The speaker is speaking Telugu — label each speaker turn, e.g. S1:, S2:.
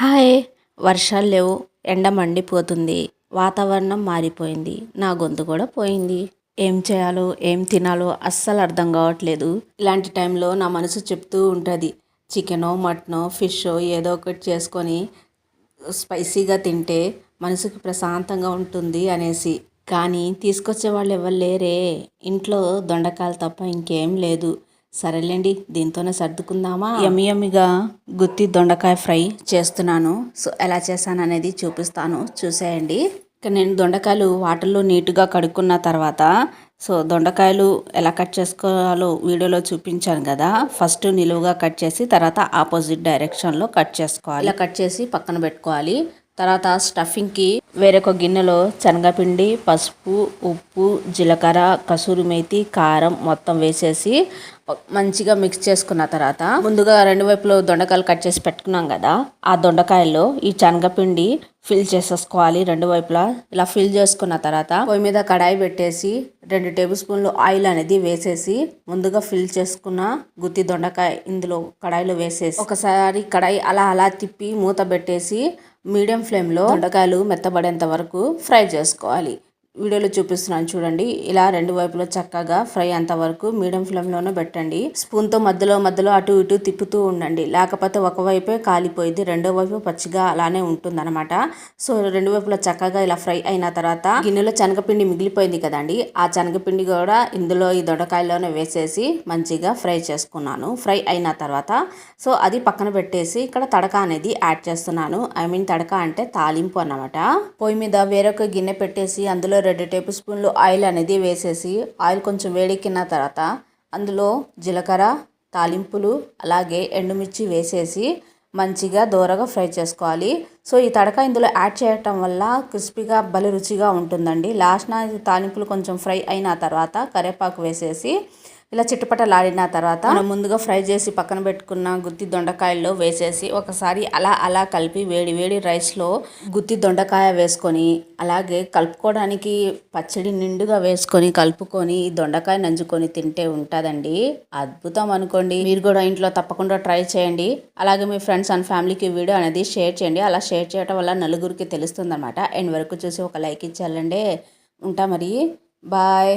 S1: హాయ్. వర్షాలు లేవు. ఎండ మండిపోతుంది. వాతావరణం మారిపోయింది. నా గొంతు కూడా పోయింది. ఏం చేయాలో ఏం తినాలో అస్సలు అర్థం కావట్లేదు. ఇలాంటి టైంలో నా మనసు చెప్తూ ఉంటుంది. చికెనో మటనో ఫిషో ఏదో ఒకటి చేసుకొని స్పైసీగా తింటే మనసుకు ప్రశాంతంగా ఉంటుంది అనేసి. కానీ తీసుకొచ్చే వాళ్ళు ఎవరు లేరే. ఇంట్లో దొండకాయలు తప్ప ఇంకేం లేదు. సరేలేండి దీంతోనే సర్దుకుందామా? యమ్మి యమ్మిగా గుత్తి దొండకాయ ఫ్రై చేస్తున్నాను. సో ఎలా చేశాను అనేది చూపిస్తాను. చూసేయండి. ఇక నేను దొండకాయలు వాటర్లో నీట్గా కడుక్కున్న తర్వాత సో దొండకాయలు ఎలా కట్ చేసుకోవాలో వీడియోలో చూపించాను కదా. ఫస్ట్ నిలువుగా కట్ చేసి తర్వాత ఆపోజిట్ డైరెక్షన్లో కట్ చేసుకోవాలి. ఇలా కట్ చేసి పక్కన పెట్టుకోవాలి. తర్వాత స్టఫింగ్కి వేరొక గిన్నెలో శనగపిండి పసుపు ఉప్పు జీలకర్ర కసూరి మేతి కారం మొత్తం వేసేసి మంచిగా మిక్స్ చేసుకున్న తర్వాత ముందుగా రెండు వైపులో దొండకాయలు కట్ చేసి పెట్టుకున్నాం కదా ఆ దొండకాయల్లో ఈ శనగపిండి ఫిల్ చేసేసుకోవాలి రెండు వైపులా. ఇలా ఫిల్ చేసుకున్న తర్వాత పొయ్యి మీద కడాయి పెట్టేసి రెండు టేబుల్ స్పూన్లు ఆయిల్ అనేది వేసేసి ముందుగా ఫిల్ చేసుకున్న గుత్తి దొండకాయ ఇందులో కడాయిలో వేసేసి ఒకసారి కడాయి అలా అలా తిప్పి మూత పెట్టేసి మీడియం ఫ్లేమ్లో దొండకాయలు మెత్తబడేంత వరకు ఫ్రై చేసుకోవాలి. వీడియోలో చూపిస్తున్నాను చూడండి. ఇలా రెండు వైపులో చక్కగా ఫ్రై అంతవరకు మీడియం ఫ్లేమ్లోనే పెట్టండి. స్పూన్తో మధ్యలో మధ్యలో అటు ఇటు తిప్పుతూ ఉండండి. లేకపోతే ఒకవైపే కాలిపోయింది రెండో వైపు పచ్చిగా అలానే ఉంటుంది అనమాట సో రెండు వైపులో చక్కగా ఇలా ఫ్రై అయిన తర్వాత గిన్నెలో శనగపిండి మిగిలిపోయింది కదండి. ఆ శనగపిండి కూడా ఇందులో ఈ దొండకాయలోనే వేసేసి మంచిగా ఫ్రై చేసుకున్నాను. ఫ్రై అయిన తర్వాత సో అది పక్కన పెట్టేసి ఇక్కడ తడక అనేది యాడ్ చేస్తున్నాను. ఐ మీన్ తడక అంటే తాలింపు అన్నమాట. పొయ్యి మీద వేరొక గిన్నె పెట్టేసి అందులో రెండు టేబుల్ స్పూన్లు ఆయిల్ అనేది వేసేసి ఆయిల్ కొంచెం వేడెక్కిన తర్వాత అందులో జీలకర్ర తాలింపులు అలాగే ఎండుమిర్చి వేసేసి మంచిగా దోరగా ఫ్రై చేసుకోవాలి. సో ఈ తడక ఇందులో యాడ్ చేయటం వల్ల క్రిస్పీగా భలే రుచిగా ఉంటుందండి. లాస్ట్న తాలింపులు కొంచెం ఫ్రై అయిన తర్వాత కరివేపాకు వేసేసి ఇలా చిట్టుపట్టలాడిన తర్వాత మనం ముందుగా ఫ్రై చేసి పక్కన పెట్టుకున్న గుత్తి దొండకాయల్లో వేసేసి ఒకసారి అలా అలా కలిపి వేడి వేడి రైస్లో గుత్తి దొండకాయ వేసుకొని అలాగే కలుపుకోవడానికి పచ్చడి నిండుగా వేసుకొని కలుపుకొని ఈ దొండకాయ నంజుకొని తింటే ఉంటుందండి. అద్భుతం అనుకోండి. మీరు కూడా ఇంట్లో తప్పకుండా ట్రై చేయండి. అలాగే మీ ఫ్రెండ్స్ అండ్ ఫ్యామిలీకి వీడియో అనేది షేర్ చేయండి. అలా షేర్ చేయడం వల్ల నలుగురికి తెలుస్తుంది అనమాట ఎండ్ వరకు చూసి ఒక లైక్ ఇచ్చేయాలండి. ఉంటా మరి. బాయ్.